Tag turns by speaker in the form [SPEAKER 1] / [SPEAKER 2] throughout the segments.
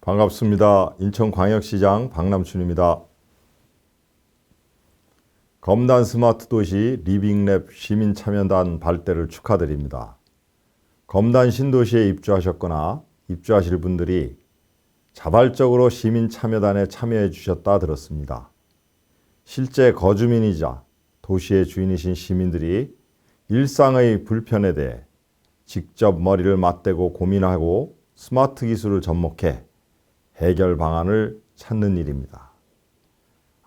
[SPEAKER 1] 반갑습니다. 인천광역시장 박남춘입니다. 검단 스마트 도시 리빙랩 시민참여단 발대를 축하드립니다. 검단 신도시에 입주하셨거나 입주하실 분들이 자발적으로 시민참여단에 참여해 주셨다 들었습니다. 실제 거주민이자 도시의 주인이신 시민들이 일상의 불편에 대해 직접 머리를 맞대고 고민하고 스마트 기술을 접목해 해결 방안을 찾는 일입니다.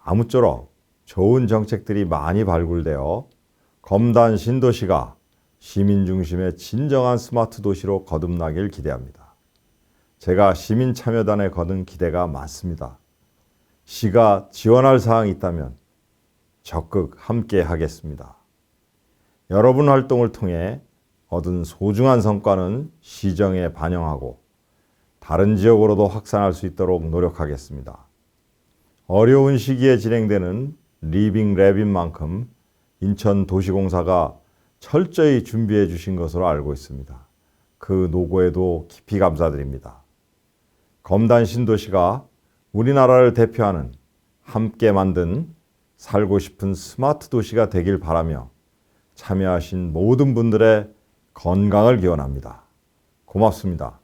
[SPEAKER 1] 아무쪼록 좋은 정책들이 많이 발굴되어 검단 신도시가 시민 중심의 진정한 스마트 도시로 거듭나길 기대합니다. 제가 시민 참여단에 거둔 기대가 많습니다. 시가 지원할 사항이 있다면 적극 함께 하겠습니다. 여러분 활동을 통해 얻은 소중한 성과는 시정에 반영하고 다른 지역으로도 확산할 수 있도록 노력하겠습니다. 어려운 시기에 진행되는 리빙 랩인 만큼 인천 도시공사가 철저히 준비해 주신 것으로 알고 있습니다. 그 노고에도 깊이 감사드립니다. 검단 신도시가 우리나라를 대표하는 함께 만든 살고 싶은 스마트 도시가 되길 바라며 참여하신 모든 분들의 건강을 기원합니다. 고맙습니다.